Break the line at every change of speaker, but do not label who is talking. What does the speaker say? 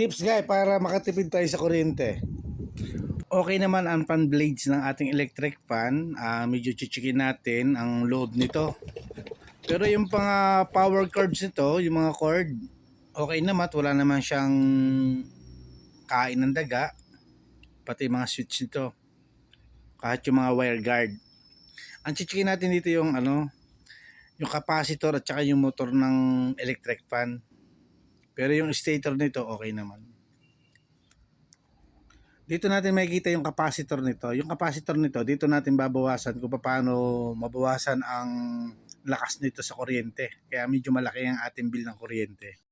Tips guys para makatipid tayo sa kuryente. Okay naman ang fan blades ng ating electric fan. Ah, medyo chichikin natin ang load nito. Pero yung mga power cords nito, yung mga cord, okay naman. Wala naman siyang kain ng daga. Pati mga switch nito. Kahit yung mga wire guard. Ang chichikin natin dito yung ano, yung capacitor at saka yung motor ng electric fan. Pero yung stator nito okay naman. Dito natin makikita yung capacitor nito. Yung capacitor nito, dito natin babawasan kung paano mabawasan ang lakas nito sa kuryente. Kaya medyo malaki ang ating bill ng kuryente.